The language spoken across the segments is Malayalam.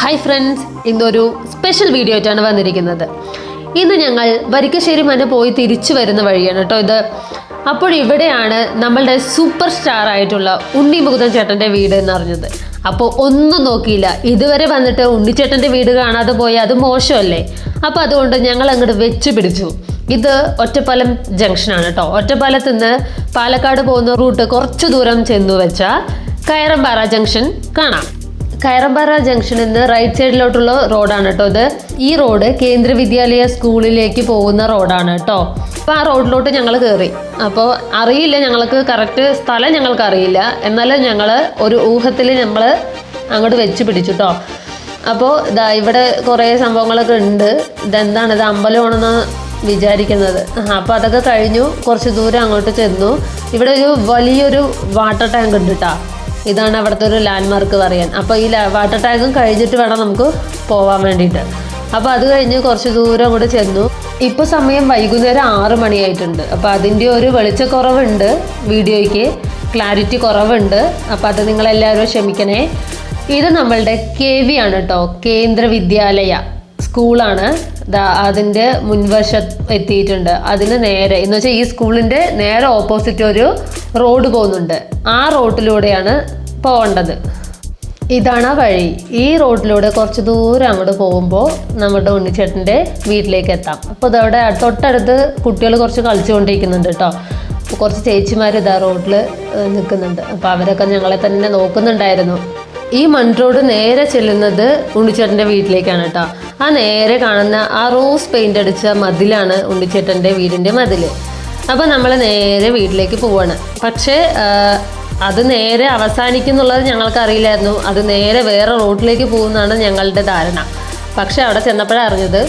ഹായ് ഫ്രണ്ട്സ് ഇന്നൊരു സ്പെഷ്യൽ വീഡിയോ ആയിട്ടാണ് വന്നിരിക്കുന്നത്. ഇന്ന് ഞങ്ങൾ വരിക്കശ്ശേരി മന പോയി തിരിച്ചു വരുന്ന വഴിയാണ് കേട്ടോ ഇത്. അപ്പോൾ ഇവിടെയാണ് നമ്മളുടെ സൂപ്പർ സ്റ്റാർ ആയിട്ടുള്ള ഉണ്ണി മുകുന്ദൻ ചേട്ടന്റെ വീട് എന്ന് അറിഞ്ഞത് അപ്പോൾ ഒന്നും നോക്കിയില്ല. ഇതുവരെ വന്നിട്ട് ഉണ്ണിച്ചേട്ടന്റെ വീട് കാണാതെ പോയി അത് മോശമല്ലേ? അപ്പോൾ അതുകൊണ്ട് ഞങ്ങൾ അങ്ങോട്ട് വെച്ച് പിടിച്ചു. ഇത് ഒറ്റപ്പാലം ജംഗ്ഷനാണ് കേട്ടോ. ഒറ്റപ്പാലത്ത് നിന്ന് പാലക്കാട് പോകുന്ന റൂട്ട് കുറച്ച് ദൂരം ചെന്നു വെച്ചാൽ കയറമ്പാറ ജംഗ്ഷൻ കാണാം. കയറമ്പാറ ജംഗ്ഷനിൽ നിന്ന് റൈറ്റ് സൈഡിലോട്ടുള്ള റോഡാണ് കേട്ടോ ഇത്. ഈ റോഡ് കേന്ദ്ര വിദ്യാലയ സ്കൂളിലേക്ക് പോകുന്ന റോഡാണ് കേട്ടോ അപ്പോൾ ആ റോഡിലോട്ട് ഞങ്ങൾ കയറി അപ്പോൾ അറിയില്ല ഞങ്ങൾക്ക് കറക്റ്റ് സ്ഥലം ഞങ്ങൾക്ക് അറിയില്ല. എന്നാലും ഞങ്ങൾ ഒരു ഊഹത്തിൽ നമ്മൾ അങ്ങോട്ട് വെച്ച് പിടിച്ചു കേട്ടോ അപ്പോൾ ഇതാ ഇവിടെ കുറേ സംഭവങ്ങളൊക്കെ ഉണ്ട്. ഇതെന്താണ്? ഇത് അമ്പലമാണെന്ന് വിചാരിക്കുന്നത്. അപ്പോൾ അതൊക്കെ കഴിഞ്ഞു. കുറച്ച് ദൂരം അങ്ങോട്ട് ചെന്നു. ഇവിടെ ഒരു വലിയൊരു വാട്ടർ ടാങ്ക് ഉണ്ട് കേട്ടോ ഇതാണ് അവിടുത്തെ ഒരു ലാൻഡ്മാർക്ക് പറയാൻ. അപ്പോൾ ഈ വാട്ടർ ടാങ്കും കഴിഞ്ഞിട്ട് വേണം നമുക്ക് പോകാൻ വേണ്ടിയിട്ട്. അപ്പോൾ അത് കഴിഞ്ഞ് കുറച്ച് ദൂരം കൂടെ ചെന്നു. ഇപ്പോൾ സമയം വൈകുന്നേരം ആറ് മണിയായിട്ടുണ്ട്. അപ്പോൾ അതിന്റെ ഒരു വെളിച്ചക്കുറവുണ്ട് വീഡിയോയ്ക്ക്. ക്ലാരിറ്റി കുറവുണ്ട്. അപ്പോൾ അത് നിങ്ങളെല്ലാവരും ക്ഷമിക്കണേ. ഇത് നമ്മളുടെ കെ വി ആണ് കേട്ടോ കേന്ദ്ര വിദ്യാലയ സ്കൂളാണ്. അതിന്റെ മുൻവശത്ത് എത്തിയിട്ടുണ്ട്. അതിന് നേരെ എന്ന് വെച്ചാൽ ഈ സ്കൂളിന്റെ നേരെ ഓപ്പോസിറ്റ് ഒരു റോഡ് പോകുന്നുണ്ട്. ആ റോഡിലൂടെയാണ് പോകേണ്ടത്. ഇതാണ് ആ വഴി ഈ റോഡിലൂടെ കുറച്ച് ദൂരം അങ്ങോട്ട് പോകുമ്പോൾ നമ്മുടെ ഉണ്ണിച്ചേട്ടന്റെ വീട്ടിലേക്ക് എത്താം. അപ്പോൾ ഇതവിടെ തൊട്ടടുത്ത് കുട്ടികൾ കുറച്ച് കളിച്ചുകൊണ്ടിരിക്കുന്നുണ്ട് കേട്ടോ. കുറച്ച് ചേച്ചിമാർ ഇതാ റോഡിൽ നിൽക്കുന്നുണ്ട്. അപ്പോൾ അവരൊക്കെ ഞങ്ങളെ തന്നെ നോക്കുന്നുണ്ടായിരുന്നു. ഈ മൺ റോഡ് നേരെ ചെല്ലുന്നത് ഉണ്ണിച്ചേട്ടന്റെ വീട്ടിലേക്കാണ് കേട്ടോ. ആ നേരെ കാണുന്ന ആ റോസ് പെയിന്റ് അടിച്ച മതിലാണ് ഉണ്ണിച്ചേട്ടന്റെ വീടിന്റെ മതിൽ അപ്പോൾ നമ്മൾ നേരെ വീട്ടിലേക്ക് പോവാണ്. പക്ഷേ അത് നേരെ അവസാനിക്കുന്നുള്ളത് ഞങ്ങൾക്ക് അറിയില്ലായിരുന്നു അത് നേരെ വേറെ റോട്ടിലേക്ക് പോകുന്നതാണ് ഞങ്ങളുടെ ധാരണ. പക്ഷെ അവിടെ ചെന്നപ്പോഴാണ് അറിഞ്ഞത്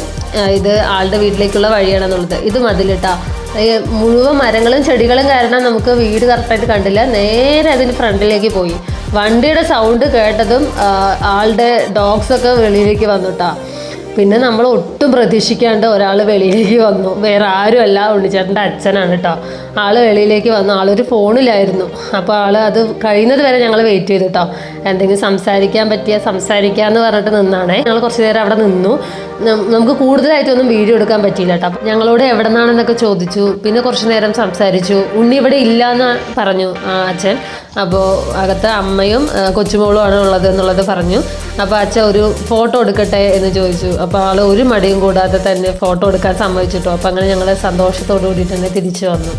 ഇത് ആളുടെ വീട്ടിലേക്കുള്ള വഴിയാണെന്നുള്ളത്. ഇത് മതിലിട്ടാ. മുഴുവൻ മരങ്ങളും ചെടികളും കാരണം നമുക്ക് വീട് കറക്റ്റായിട്ട് കണ്ടില്ല. നേരെ അതിന് ഫ്രണ്ടിലേക്ക് പോയി. വണ്ടിയുടെ സൗണ്ട് കേട്ടതും ആളുടെ ഡോഗ്സൊക്കെ വെളിയിലേക്ക് വന്നുട്ടാ പിന്നെ നമ്മൾ ഒട്ടും പ്രതീക്ഷിക്കാണ്ട് ഒരാൾ വെളിയിലേക്ക് വന്നു. വേറെ ആരുമല്ല ഉണ്ണിച്ചേട്ടന്റെ അച്ഛനാണ് കേട്ടോ ആൾ വെളിയിലേക്ക് വന്നു. ആളൊരു ഫോണിലായിരുന്നു. അപ്പോൾ ആൾ അത് കഴിയുന്നത് വരെ ഞങ്ങൾ വെയിറ്റ് ചെയ്തു കേട്ടോ എന്തെങ്കിലും സംസാരിക്കാൻ പറ്റിയ സംസാരിക്കാമെന്ന് പറഞ്ഞിട്ട് നിന്നാണേ. ഞങ്ങൾ കുറച്ച് നേരം അവിടെ നിന്നു. നമുക്ക് കൂടുതലായിട്ടൊന്നും വീഡിയോ എടുക്കാൻ പറ്റിയില്ല കേട്ടോ. ഞങ്ങളോട് എവിടെ നിന്നാണെന്നൊക്കെ ചോദിച്ചു. പിന്നെ കുറച്ച് നേരം സംസാരിച്ചു. ഉണ്ണി ഇവിടെ ഇല്ല എന്ന് പറഞ്ഞു അച്ഛൻ. അപ്പോൾ അകത്ത് അമ്മയും കൊച്ചുമോളും ആണ് ഉള്ളത് എന്നുള്ളത് പറഞ്ഞു. അപ്പോൾ അച്ഛൻ ഒരു ഫോട്ടോ എടുക്കട്ടെ എന്ന് ചോദിച്ചു. അപ്പോൾ ആൾ ഒരു മടിയും കൂടാതെ തന്നെ ഫോട്ടോ എടുക്കാൻ സമ്മതിച്ചിട്ടോ. അപ്പോൾ അങ്ങനെ ഞങ്ങൾ സന്തോഷത്തോടു കൂടി തന്നെ തിരിച്ചു വന്നു.